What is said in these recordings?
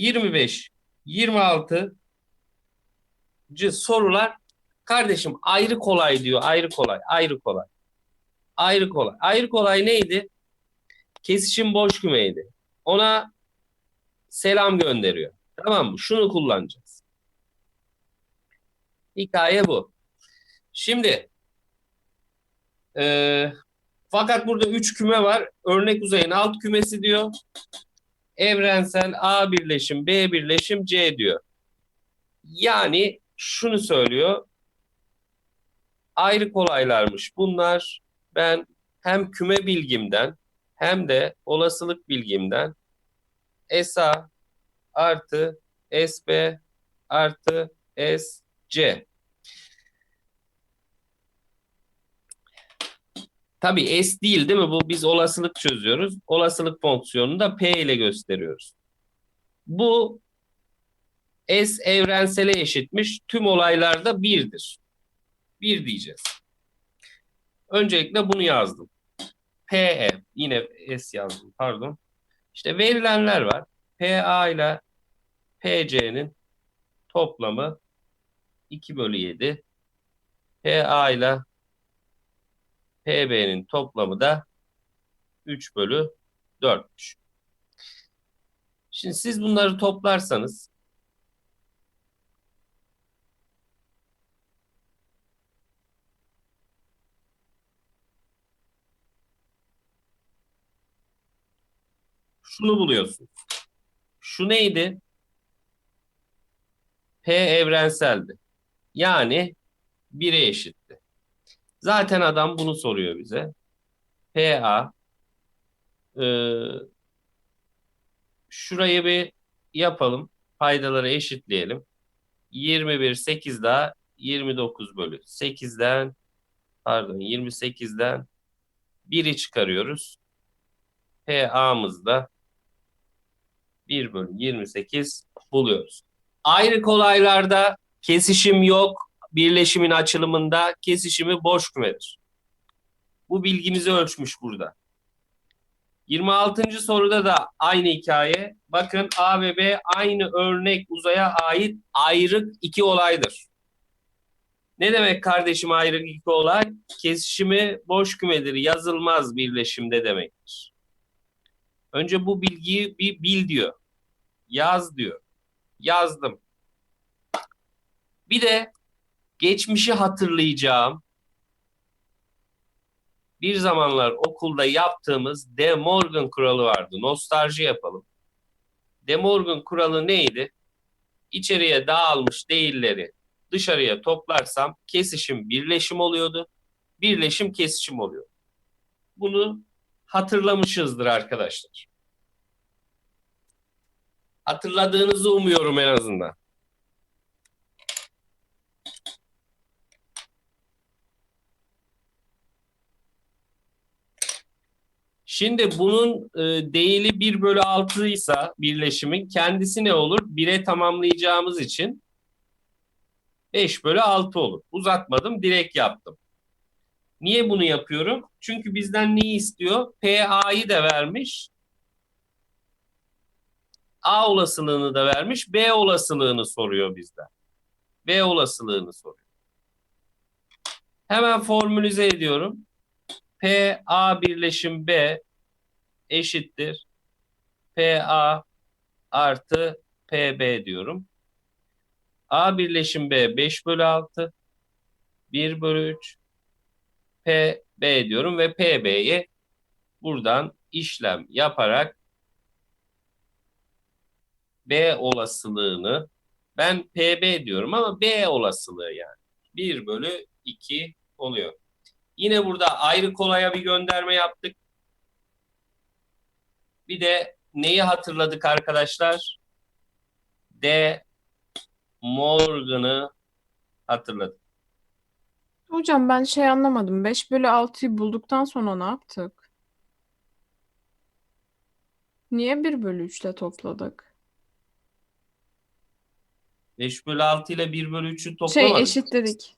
25, 26 sorular kardeşim ayrı kolay diyor. Ayrı kolay, ayrı kolay. Ayrı kolay. Ayrı kolay neydi? Kesişim boş kümeydi. Ona selam gönderiyor. Tamam mı? Şunu kullanacağız. Hikaye bu. Şimdi e, fakat burada üç küme var. Örnek uzayın alt kümesi diyor. Evrensel A birleşim, B birleşim, C diyor. Yani şunu söylüyor. Ayrı kolaylarmış bunlar. Ben hem küme bilgimden hem de olasılık bilgimden SA artı SB artı SC. Tabii S değil değil mi? Bu biz olasılık çözüyoruz. Olasılık fonksiyonunu da P ile gösteriyoruz. Bu S evrensele eşitmiş. Tüm olaylarda birdir. Bir diyeceğiz. Öncelikle bunu yazdım. PE yine S yazdım pardon. İşte verilenler var. PA ile PC'nin toplamı 2 bölü 7. PA ile PB'nin toplamı da 3 bölü 4'müş. Şimdi siz bunları toplarsanız şunu buluyorsun. Şu neydi? P evrenseldi. Yani 1'e eşitti. Zaten adam bunu soruyor bize. PA e, şurayı bir yapalım. Paydaları eşitleyelim. 21 8 daha 29 bölü 8'den pardon 28'den 1'i çıkarıyoruz. PA'mız da 1 bölü 28 buluyoruz. Ayrı kolaylarda kesişim yok. Birleşimin açılımında kesişimi boş kümedir. Bu bilgimizi ölçmüş burada. 26. soruda da aynı hikaye. Bakın A ve B aynı örnek uzaya ait ayrık iki olaydır. Ne demek kardeşim ayrık iki olay? Kesişimi boş kümedir, yazılmaz birleşimde demektir. Önce bu bilgiyi bir bil diyor. Yaz diyor. Yazdım. Bir de geçmişi hatırlayacağım. Bir zamanlar okulda yaptığımız De Morgan kuralı vardı. Nostalji yapalım. De Morgan kuralı neydi? İçeriye dağılmış değilleri dışarıya toplarsam kesişim birleşim oluyordu. Birleşim kesişim oluyor. Bunu hatırlamışızdır arkadaşlar. Hatırladığınızı umuyorum en azından. Şimdi bunun e, değili 1 bölü 6 ise birleşimin kendisi ne olur? 1'e tamamlayacağımız için 5 bölü 6 olur. Uzatmadım, direkt yaptım. Niye bunu yapıyorum? Çünkü bizden neyi istiyor? PA'yı da vermiş. A olasılığını da vermiş. B olasılığını soruyor bizden. B olasılığını soruyor. Hemen formülize ediyorum. P A birleşim B eşittir. P A artı P B diyorum. A birleşim B 5 bölü 6. 1 bölü 3. P B diyorum ve P B'yi buradan işlem yaparak B olasılığını ben PB diyorum ama B olasılığı yani. 1 bölü 2 oluyor. Yine burada ayrı kolaya bir gönderme yaptık. Bir de neyi hatırladık arkadaşlar? D Morgan'ı hatırladık. Hocam ben şey anlamadım. 5 bölü 6'yı bulduktan sonra ne yaptık? Niye 1 bölü 3 ile topladık? 5 bölü 6 ile 1 bölü 3'ü Şey toplamadık. eşitledik.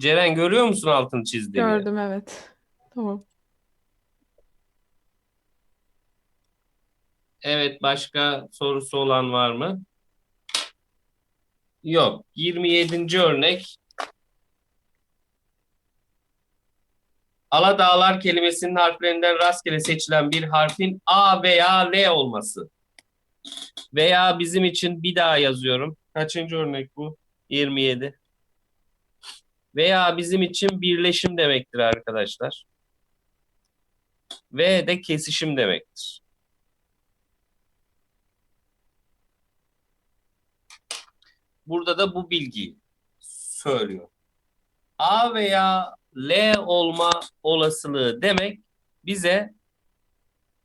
Ceren görüyor musun altını çizdiğimi? Gördüm evet. Tamam. Evet başka sorusu olan var mı? Yok. 27. örnek. Aladağlar kelimesinin harflerinden rastgele seçilen bir harfin A veya L olması. Veya bizim için bir daha yazıyorum. Kaçıncı örnek bu? 27. Veya bizim için birleşim demektir arkadaşlar. V de kesişim demektir. Burada da bu bilgiyi söylüyor. A veya L olma olasılığı demek bize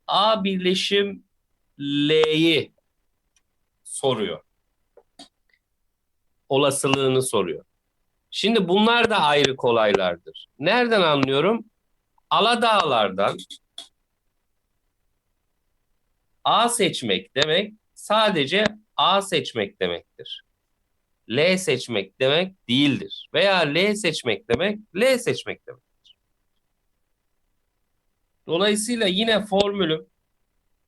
A birleşim L'yi soruyor. Olasılığını soruyor. Şimdi bunlar da ayrı kolaylardır. Nereden anlıyorum? Aladağlardan A seçmek demek sadece A seçmek demektir. L seçmek demek değildir. Veya L seçmek demek L seçmek demektir. Dolayısıyla yine formülüm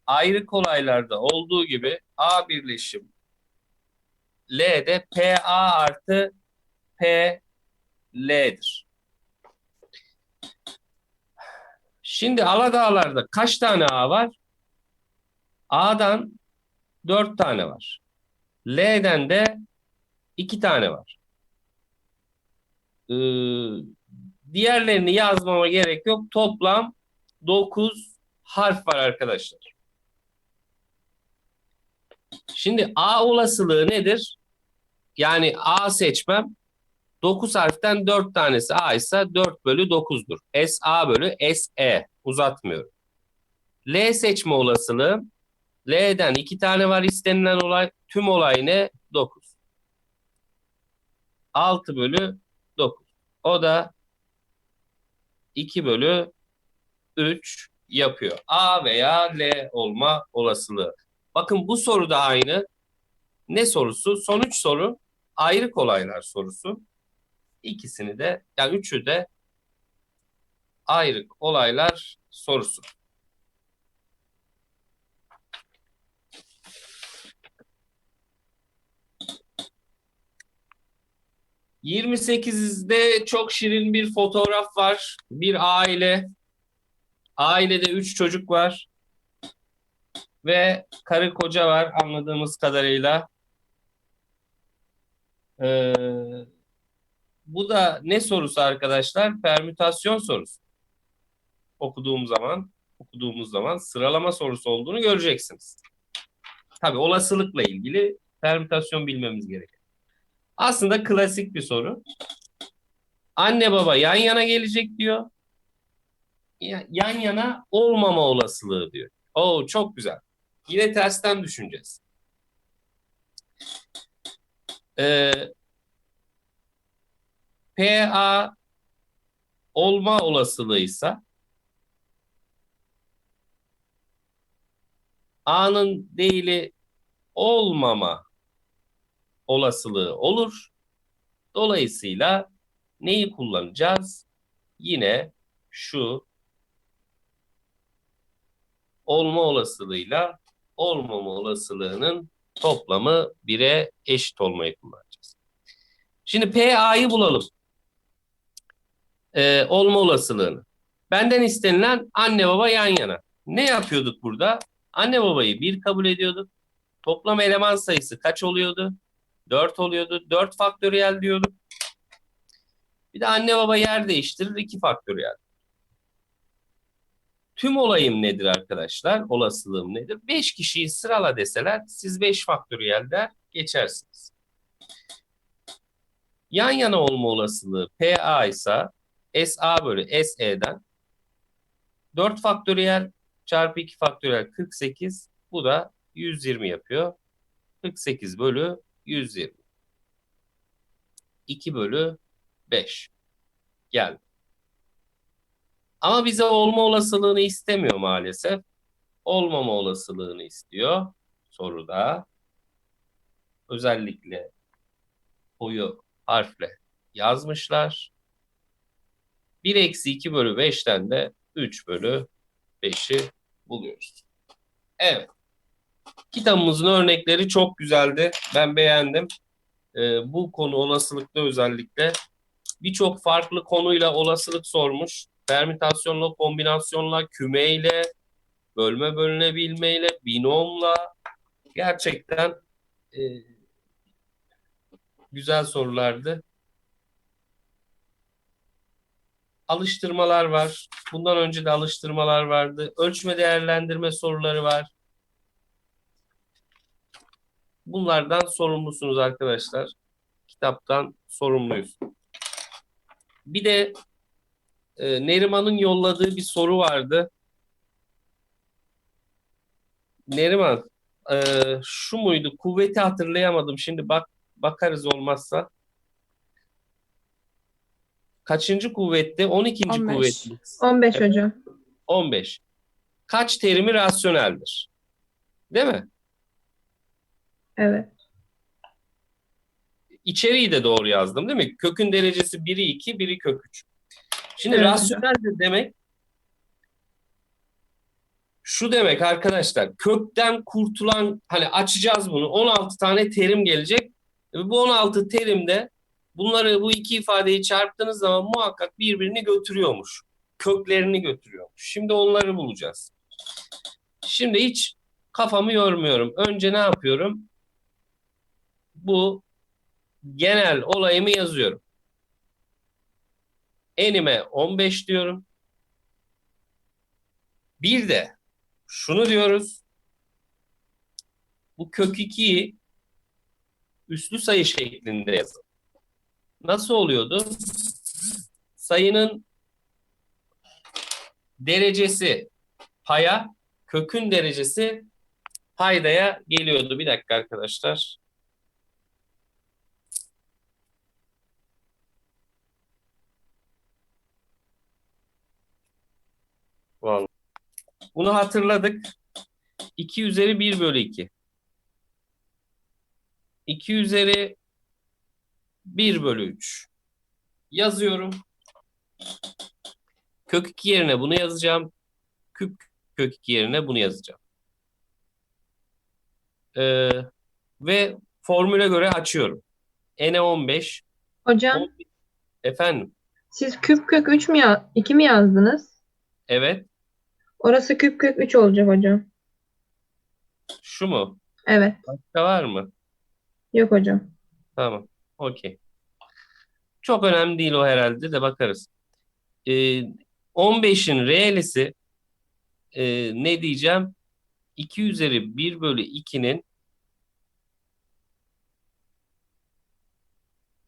ayrı kolaylarda olduğu gibi A birleşim L'de PA artı P L'dir. Şimdi Aladağlar'da kaç tane A var? A'dan 4 tane var. L'den de 2 tane var. Ee, diğerlerini yazmama gerek yok. Toplam 9 harf var arkadaşlar. Şimdi A olasılığı nedir? Yani A seçmem 9 harften 4 tanesi A ise 4 bölü 9'dur. S A bölü S E uzatmıyorum. L seçme olasılığı L'den 2 tane var istenilen olay. Tüm olay ne? 9. 6 bölü 9. O da 2 bölü 3 yapıyor. A veya L olma olasılığı. Bakın bu soru da aynı. Ne sorusu? Sonuç soru ayrı kolaylar sorusu. İkisini de yani üçü de ayrı olaylar sorusu. ...28'de çok şirin bir fotoğraf var. Bir aile. Ailede üç çocuk var. Ve karı koca var anladığımız kadarıyla. Ee, bu da ne sorusu arkadaşlar? Permütasyon sorusu. Okuduğum zaman, okuduğumuz zaman sıralama sorusu olduğunu göreceksiniz. Tabii olasılıkla ilgili permütasyon bilmemiz gerekiyor. Aslında klasik bir soru. Anne baba yan yana gelecek diyor. Ya- Yan yana olmama olasılığı diyor. Oo çok güzel. Yine tersten düşüneceğiz. Ee, PA olma olasılığıysa A'nın değili olmama olasılığı olur. Dolayısıyla neyi kullanacağız? Yine şu olma olasılığıyla olmama olasılığının toplamı 1'e eşit olmayı kullanacağız. Şimdi PA'yı bulalım. Ee, olma olasılığını. Benden istenilen anne baba yan yana. Ne yapıyorduk burada? Anne babayı 1 kabul ediyorduk. Toplam eleman sayısı kaç oluyordu? 4 oluyordu. 4 faktöriyel diyorduk. Bir de anne baba yer değiştirir 2 faktöriyel. Tüm olayım nedir arkadaşlar? Olasılığım nedir? 5 kişiyi sırala deseler siz 5 faktöriyel der geçersiniz. Yan yana olma olasılığı PA ise SA bölü SE'den 4 faktöriyel çarpı 2 faktöriyel 48 bu da 120 yapıyor. 48 bölü 120. 2 bölü 5 geldi. Ama bize olma olasılığını istemiyor maalesef. Olmama olasılığını istiyor soruda. Özellikle koyu harfle yazmışlar. 1 eksi 2 bölü 5'ten de 3 bölü 5'i buluyoruz. Evet. Kitabımızın örnekleri çok güzeldi. Ben beğendim. Ee, bu konu olasılıkta özellikle birçok farklı konuyla olasılık sormuş. Permütasyonla, kombinasyonla, kümeyle, bölme bölünebilmeyle, binomla gerçekten e, güzel sorulardı. Alıştırmalar var. Bundan önce de alıştırmalar vardı. Ölçme değerlendirme soruları var. Bunlardan sorumlusunuz arkadaşlar. Kitaptan sorumluyuz. Bir de e, Neriman'ın yolladığı bir soru vardı. Neriman, e, şu muydu? Kuvveti hatırlayamadım. Şimdi bak bakarız olmazsa. Kaçıncı kuvvette? 12. 15. kuvvet. 15 Evet. hocam. 15. Kaç terimi rasyoneldir? Değil mi? Evet. İçeriği de doğru yazdım değil mi? Kökün derecesi biri 2, biri kök 3. Şimdi Evet rasyonel de demek şu demek arkadaşlar. Kökten kurtulan hani açacağız bunu. 16 tane terim gelecek. Ve bu 16 terimde bunları bu iki ifadeyi çarptığınız zaman muhakkak birbirini götürüyormuş. Köklerini götürüyormuş. Şimdi onları bulacağız. Şimdi hiç kafamı yormuyorum. Önce ne yapıyorum? Bu genel olayımı yazıyorum. Enime 15 diyorum. Bir de şunu diyoruz. Bu kök 2'yi üslü sayı şeklinde yazın. Nasıl oluyordu? Sayının derecesi paya, kökün derecesi paydaya geliyordu. Bir dakika arkadaşlar. Vallahi. Bunu hatırladık. 2 üzeri 1 bölü 2. 2 üzeri 1 bölü 3. Yazıyorum. Kök 2 yerine bunu yazacağım. Küp kök 2 yerine bunu yazacağım. Ee, ve formüle göre açıyorum. N'e 15. Hocam 11. Efendim. siz küp kök 3 mü ya 2 mi yazdınız? Evet. Orası küp kök 3 olacak hocam. Şu mu? Evet. Başka var mı? Yok hocam. Tamam. Okey. Çok önemli değil o herhalde de bakarız. Ee, 15'in reelisi e, ne diyeceğim? 2 üzeri 1 bölü 2'nin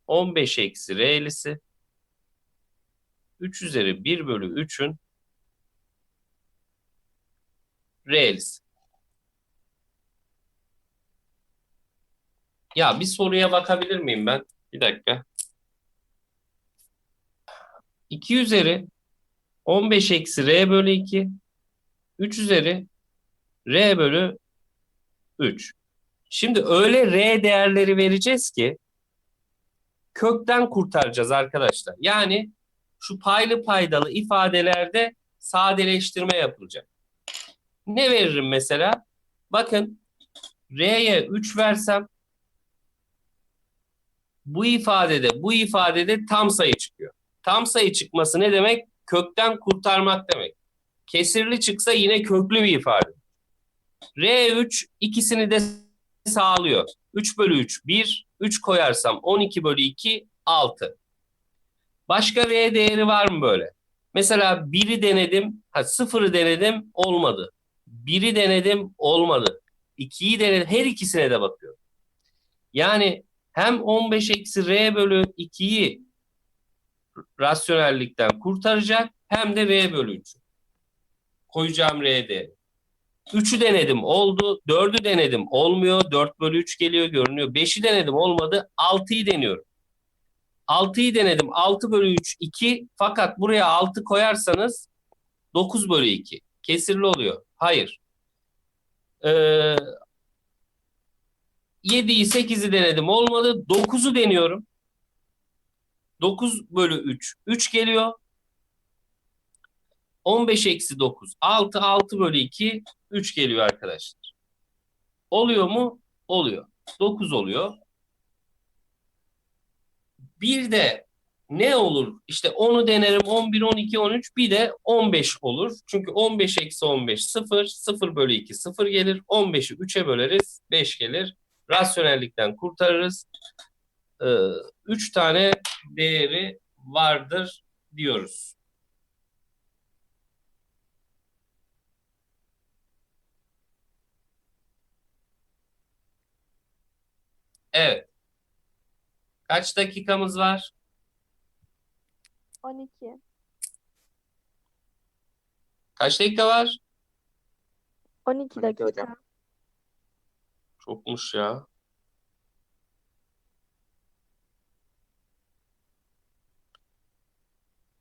15 eksi reelisi 3 üzeri 1 bölü 3'ün reelisi. Ya bir soruya bakabilir miyim ben? Bir dakika. 2 üzeri 15 eksi r bölü 2 3 üzeri r bölü 3. Şimdi öyle r değerleri vereceğiz ki kökten kurtaracağız arkadaşlar. Yani şu paylı paydalı ifadelerde sadeleştirme yapılacak. Ne veririm mesela? Bakın r'ye 3 versem bu ifadede bu ifadede tam sayı çıkıyor. Tam sayı çıkması ne demek? Kökten kurtarmak demek. Kesirli çıksa yine köklü bir ifade. R3 ikisini de sağlıyor. 3 bölü 3 1. 3 koyarsam 12 bölü 2 6. Başka R değeri var mı böyle? Mesela 1'i denedim. Ha 0'ı denedim olmadı. 1'i denedim olmadı. 2'yi denedim. Her ikisine de bakıyorum. Yani hem 15 eksi R bölü 2'yi rasyonellikten kurtaracak hem de R bölü 3. Koyacağım R değeri. 3'ü denedim oldu. 4'ü denedim olmuyor. 4 bölü 3 geliyor görünüyor. 5'i denedim olmadı. 6'yı deniyorum. 6'yı denedim. 6 bölü 3 2 fakat buraya 6 koyarsanız 9 bölü 2. Kesirli oluyor. Hayır. Ee, 7'yi 8'i denedim olmadı. 9'u deniyorum. 9 bölü 3. 3 geliyor. 15 eksi 9. 6, 6 bölü 2. 3 geliyor arkadaşlar. Oluyor mu? Oluyor. 9 oluyor. Bir de ne olur? İşte 10'u denerim 11, 12, 13 bir de 15 olur. Çünkü 15 eksi 15 0, 0 bölü 2 0 gelir. 15'i 3'e böleriz 5 gelir. Rasyonellikten kurtarırız. 3 tane değeri vardır diyoruz. Evet. Kaç dakikamız var? 12. Kaç dakika var? 12 dakika. Çokmuş ya.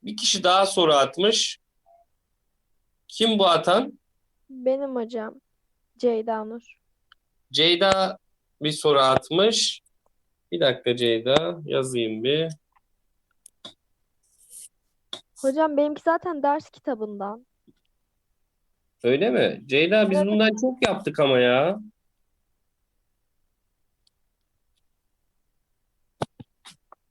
Bir kişi daha soru atmış. Kim bu atan? Benim hocam. Ceyda Nur. Ceyda bir soru atmış. Bir dakika Ceyda yazayım bir. Hocam benimki zaten ders kitabından. Öyle mi? Ceyda biz Evet. bundan çok yaptık ama ya.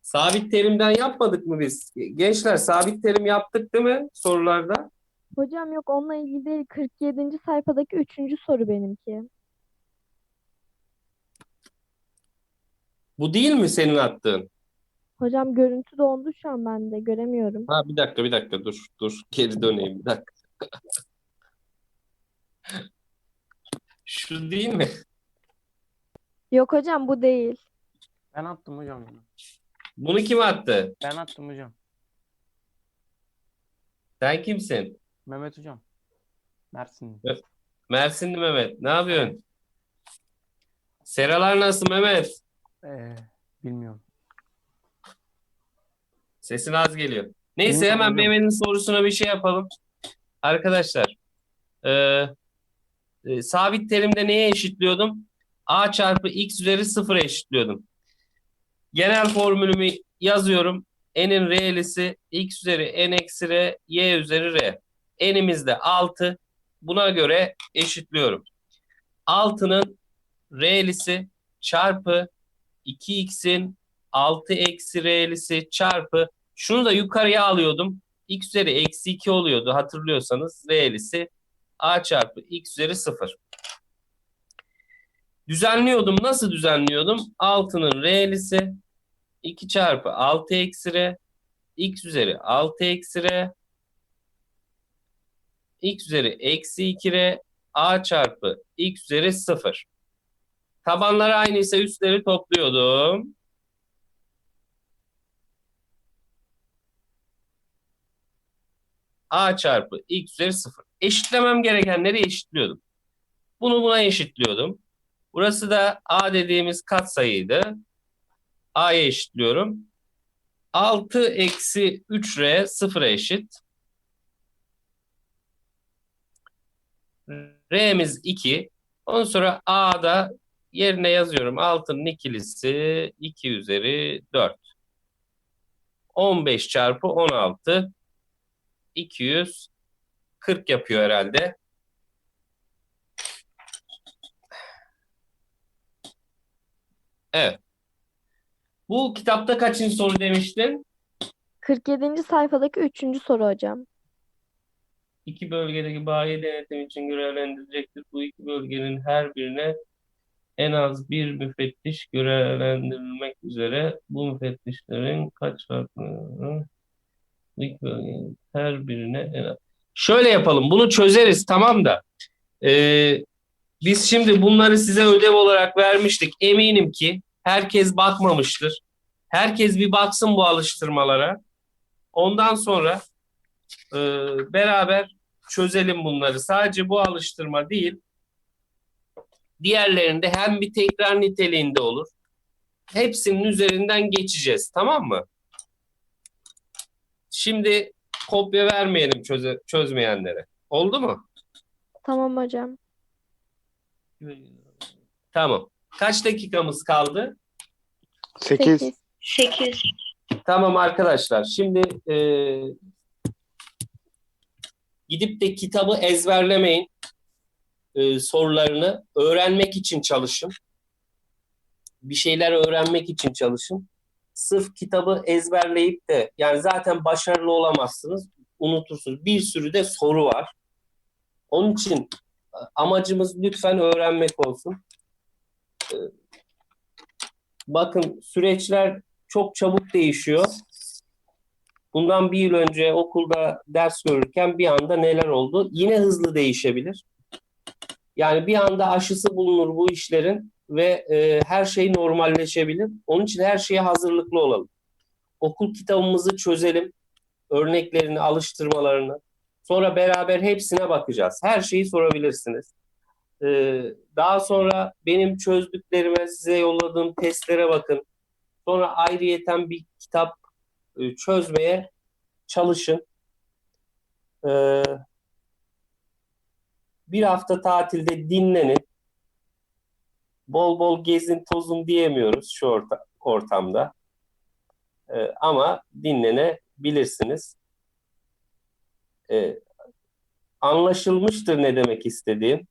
Sabit terimden yapmadık mı biz? Gençler sabit terim yaptık değil mi sorularda? Hocam yok onunla ilgili değil. 47. sayfadaki 3. soru benimki. Bu değil mi senin attığın? Hocam görüntü dondu şu an bende. Göremiyorum. Ha bir dakika bir dakika dur dur geri döneyim bir dakika. Şu değil mi? Yok hocam bu değil. Ben attım hocam bunu. Bunu kim attı? Ben attım hocam. Sen kimsin? Mehmet hocam. Mersin. Mersinli Mehmet. Ne yapıyorsun? Seralar nasıl Mehmet? Ee, bilmiyorum. Sesin az geliyor. Neyse hemen. Mehmet'in sorusuna bir şey yapalım. Arkadaşlar, e, e, sabit terimde neye eşitliyordum? A çarpı x üzeri sıfıra eşitliyordum. Genel formülümü yazıyorum. N'in re'lisi x üzeri n eksi r, y üzeri r. N'imiz de 6. Buna göre eşitliyorum. 6'nın re'lisi çarpı 2x'in 6 eksi re'lisi çarpı şunu da yukarıya alıyordum. x üzeri eksi 2 oluyordu hatırlıyorsanız. Re'lisi a çarpı x üzeri 0. Düzenliyordum. Nasıl düzenliyordum? 6'nın re'lisi 2 çarpı 6 eksi r x üzeri 6 eksi r x üzeri eksi 2 r a çarpı x üzeri 0. Tabanlar aynıysa üstleri topluyordum. A çarpı x üzeri 0. Eşitlemem gerekenleri eşitliyordum. Bunu buna eşitliyordum. Burası da a dediğimiz katsayıydı. a'ya eşitliyorum. 6 eksi 3r 0'a eşit. R'miz 2. Ondan sonra A'da yerine yazıyorum. 6'nın ikilisi 2 üzeri 4. 15 çarpı 16 240 yapıyor herhalde. Evet. Bu kitapta kaçıncı soru demiştin? 47. sayfadaki 3. soru hocam. İki bölgedeki bayi denetim için görevlendirilecektir. Bu iki bölgenin her birine en az bir müfettiş görevlendirilmek üzere bu müfettişlerin kaç farklı her birine en az. Şöyle yapalım. Bunu çözeriz tamam da. Ee, biz şimdi bunları size ödev olarak vermiştik. Eminim ki herkes bakmamıştır. Herkes bir baksın bu alıştırmalara. Ondan sonra e, beraber çözelim bunları. Sadece bu alıştırma değil. Diğerlerinde hem bir tekrar niteliğinde olur. Hepsinin üzerinden geçeceğiz. Tamam mı? Şimdi kopya vermeyelim çöze, çözmeyenlere. Oldu mu? Tamam hocam. Tamam. Kaç dakikamız kaldı? 8. 8. Tamam arkadaşlar. Şimdi e, gidip de kitabı ezberlemeyin. e, sorularını öğrenmek için çalışın. Bir şeyler öğrenmek için çalışın. Sırf kitabı ezberleyip de yani zaten başarılı olamazsınız. Unutursunuz. Bir sürü de soru var. Onun için amacımız lütfen öğrenmek olsun. E, Bakın süreçler çok çabuk değişiyor. Bundan bir yıl önce okulda ders görürken bir anda neler oldu? Yine hızlı değişebilir. Yani bir anda aşısı bulunur bu işlerin ve e, her şey normalleşebilir. Onun için her şeye hazırlıklı olalım. Okul kitabımızı çözelim. Örneklerini, alıştırmalarını. Sonra beraber hepsine bakacağız. Her şeyi sorabilirsiniz. Ee, daha sonra benim çözdüklerime size yolladığım testlere bakın. Sonra ayrıyeten bir kitap e, çözmeye çalışın. Ee, bir hafta tatilde dinlenin. Bol bol gezin tozun diyemiyoruz şu orta- ortamda. Ee, ama dinlenebilirsiniz. Ee, anlaşılmıştır ne demek istediğim.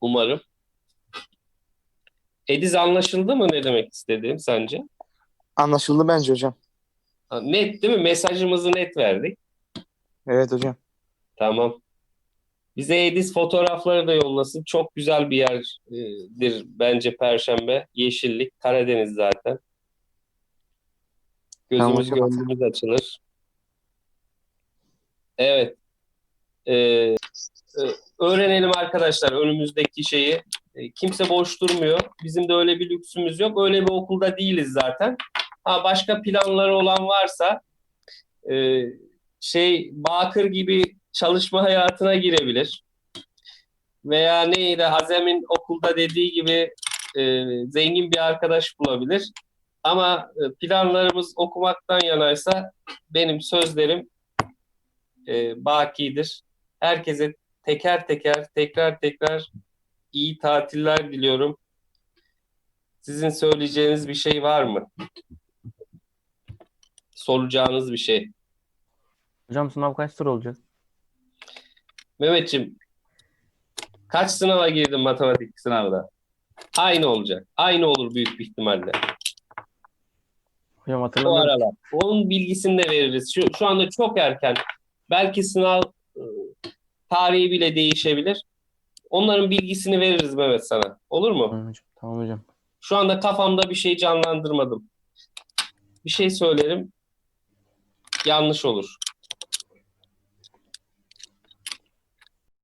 Umarım. Ediz anlaşıldı mı ne demek istediğim sence? Anlaşıldı bence hocam. Net değil mi? Mesajımızı net verdik. Evet hocam. Tamam. Bize Ediz fotoğrafları da yollasın. Çok güzel bir yerdir bence Perşembe. Yeşillik, Karadeniz zaten. Tamam Gözümüz gönlümüz açılır. Evet. Ee, e, öğrenelim arkadaşlar önümüzdeki şeyi. E, kimse boş durmuyor. Bizim de öyle bir lüksümüz yok. Öyle bir okulda değiliz zaten. Ha başka planları olan varsa e, şey Bakır gibi çalışma hayatına girebilir. Veya neydi Hazem'in okulda dediği gibi e, zengin bir arkadaş bulabilir. Ama e, planlarımız okumaktan yanaysa benim sözlerim e, bakidir. Herkese teker teker tekrar tekrar iyi tatiller diliyorum. Sizin söyleyeceğiniz bir şey var mı? Soracağınız bir şey. Hocam sınav kaç soru olacak? Mehmetciğim kaç sınava girdin matematik sınavda? Aynı olacak. Aynı olur büyük bir ihtimalle. Hocam O hatırlamıyorum. aralar. Onun bilgisini de veririz. Şu, şu anda çok erken. Belki sınav e, tarihi bile değişebilir. Onların bilgisini veririz Mehmet sana. Olur mu? Tamam hocam. Tamam hocam. Şu anda kafamda bir şey canlandırmadım. Bir şey söylerim. Yanlış olur.